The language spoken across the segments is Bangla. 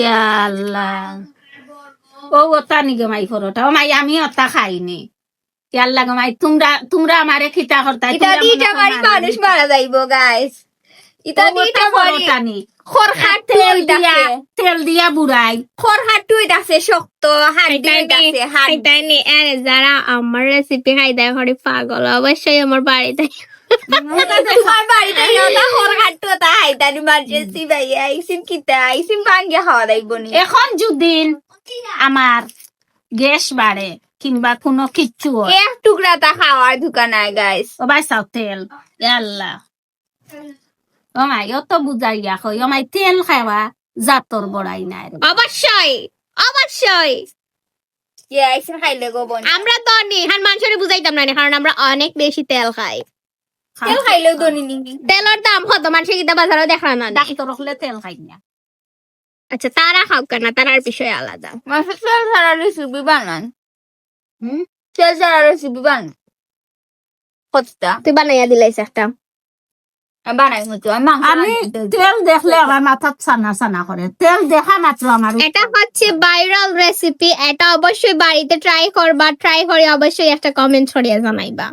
ইয়া আল্লাহ। ও ওতা নি গমাই পরোটা। ও মাই আমি ওতা খাইনি। ইয়াল্লা গমাই তোমরা তোমরা আমারে খিতা করতা এটা দিটা বাড়ি মানুষ মারা যাইবো গাইস এটা দিটা বাড়ি খর হাট তেল দিয়া দিয়া তেল দিয়া বুড়াই। খর হাট টুই আছে শক্ত হাট দিয়ে আছে হাট এটাই নে। এর যারা আমার রেসিপি খাই দেয় পাগল। অবশ্যই আমার বাড়িতে ভাই এখন যদি আমার গ্যাস বাড়ে কিংবা কোনো কিচ্ছু এক টুকরা তা খাওয়ার দোকান গাইস ও বাই চাও তেল? ও মাই অত ও মাই তেল খাওয়া জাতর বড়াই নাই। অবশ্যই অবশ্যই। আমরা তো নি হান মানুষের বুঝাইতাম না কারণ আমরা অনেক বেশি তেল খাই। তেল খাইলেও দনি নি তেলের দাম কত মানুষের কিতা বাজারও দেখা না। ডাক্তার হলে তেল খাই না আচ্ছা তারা খাও কেন তারার বিষয় আলাদা। মাসে তেল ছাড়া রেসিপি বানান হুম? তেল ছাড়া রেসিপি বানান কতটা তুই বানাইয়া দিলাইছ একটা আমি। তেল দেখলে আমার মাথা ছানা ছানা করে তেল দেখা মাত্র আমার এটা হচ্ছে ভাইরাল রেসিপি এটা অবশ্যই বাড়িতে ট্রাই করবা। ট্রাই করে অবশ্যই একটা কমেন্ট ছড়িয়ে জানাইবা।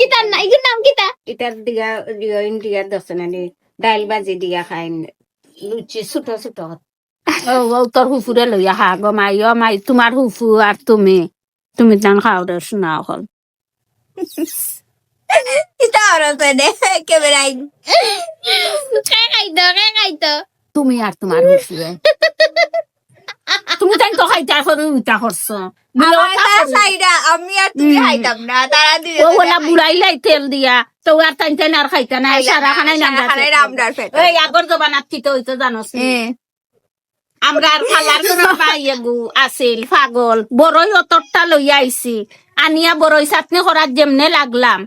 কিতার না এগুর নাম কিতা এটার দিঘা ইন্ডিয়া দর্শন আনি ডাইল বাজি দিঘা খাই লুচি ছোট ছোট তোর হুফুরে লইয়া হা গো মাই ও মাই তোমার হুফু আর তুমি। তুমি তান খাও রে শোনা হল। তুমি আর তোমার হুফুরে তুমি তাই তো খাইতে করে উইটা করছ। আমার আমি আর তুমি হুম। না তারা দুই ওলা বুড়াইলাই তেল দিয়া তো আর তাই তাই আর খাইতা না সারা খানাই নাম রামদার আগর জবানাত কি তো হইতো জানোস আমরা আর খালার কোনো আছিল পাগল বড়ই অতরটা লইয়া আইছি। আনিয়া বড়ই চাটনি করার যেমনে লাগলাম।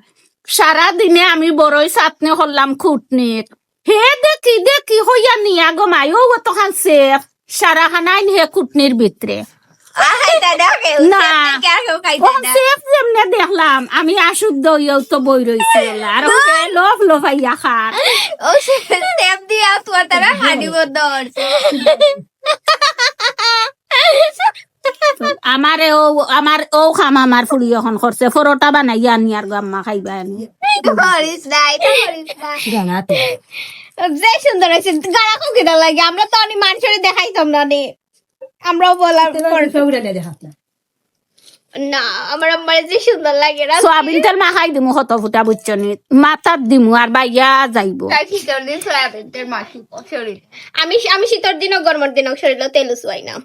সারা দিনে আমি বড়ই চাটনি করলাম খুটনির। হে দেখি দেখি হইয়া নিয়া গমাই ও অতখান শেখ সারা খানাই হে খুটনির ভিতরে দেখলাম আমি আশুদ্ধ হইয়াও তো বই রইছে আর লোভ লোভাইয়া খার। আমারে ও আমার ও খাম আমার ফুড়ি এখন করছে ফরোটা বানাইয়া আনি আর গাম্মা খাইবা আনি। যে সুন্দর হয়েছে গাড়া লাগে। আমরা তো অনেক মানুষের দেখাইতাম না নে আমরাও বলার না আমার আমার যে সুন্দর লাগে না। সোয়াবিন তেল মাখাই দিমু হত ফুটা বুঝছনি মাথাত দিমু আর বাইয়া যাইব। মাছি শরীর আমি আমি শীতর দিনও গরমের দিনও শরীর তেল শুয়াই না।